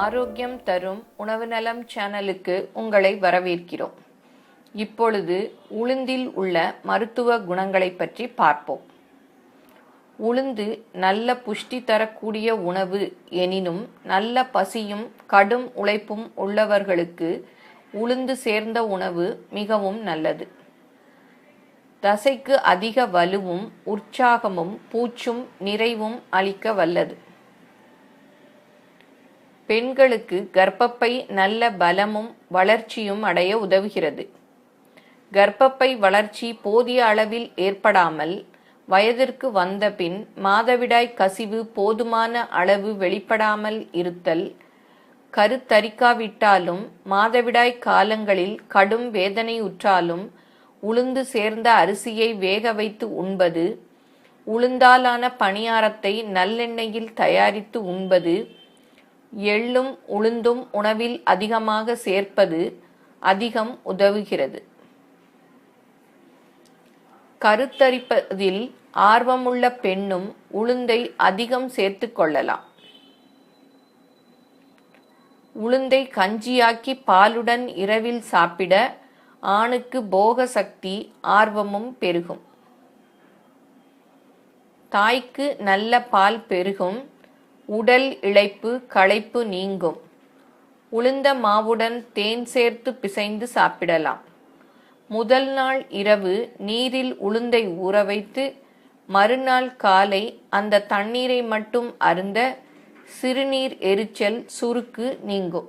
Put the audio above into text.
ஆரோக்கியம் தரும் உணவு நலம் சேனலுக்கு உங்களை வரவேற்கிறோம். இப்பொழுது உளுந்தில் உள்ள மருத்துவ குணங்களை பற்றி பார்ப்போம். உளுந்து நல்ல புஷ்டி தரக்கூடிய உணவு எனினும் நல்ல பசியும் கடும் உழைப்பும் உள்ளவர்களுக்கு உளுந்து சேர்ந்த உணவு மிகவும் நல்லது. தசைக்கு அதிக வலுவும் உற்சாகமும் பூச்சும் நிறைவும் அளிக்க வல்லது. பெண்களுக்கு கர்ப்பப்பை நல்ல பலமும் வளர்ச்சியும் அடைய உதவுகிறது. கர்ப்பப்பை வளர்ச்சி போதிய அளவில் ஏற்படாமல் வயதிற்கு வந்த பின் மாதவிடாய் கசிவு போதுமான அளவு வெளிப்படாமல் இருத்தல் கருத்தரிக்காவிட்டாலும் மாதவிடாய் காலங்களில் கடும் வேதனையுற்றாலும் உளுந்து சேர்ந்த அரிசியை வேக வைத்து உண்பது உளுந்தாலான பணியாரத்தை நல்லெண்ணெயில் தயாரித்து உண்பது எள்ளும் உளுந்தும் உணவில் அதிகமாக சேர்ப்பது அதிகம் உதவுகிறது. கருத்தரிப்பதில் ஆர்வமுள்ள பெண்ணும் உளுந்தை அதிகம் சேர்த்து கொள்ளலாம். உளுந்தை கஞ்சியாக்கி பாலுடன் இரவில் சாப்பிட ஆணுக்கு போக சக்தி ஆர்வமும் பெருகும். தாய்க்கு நல்ல பால் பெருகும். உடல் இளைப்பு களைப்பு நீங்கும். உளுந்த மாவுடன் தேன் சேர்த்து பிசைந்து சாப்பிடலாம். முதல் நாள் இரவு நீரில் உளுந்தை ஊற வைத்து மறுநாள் காலை அந்த தண்ணீரை மட்டும் அருந்த சிறுநீர் எரிச்சல் சுருக்கு நீங்கும்.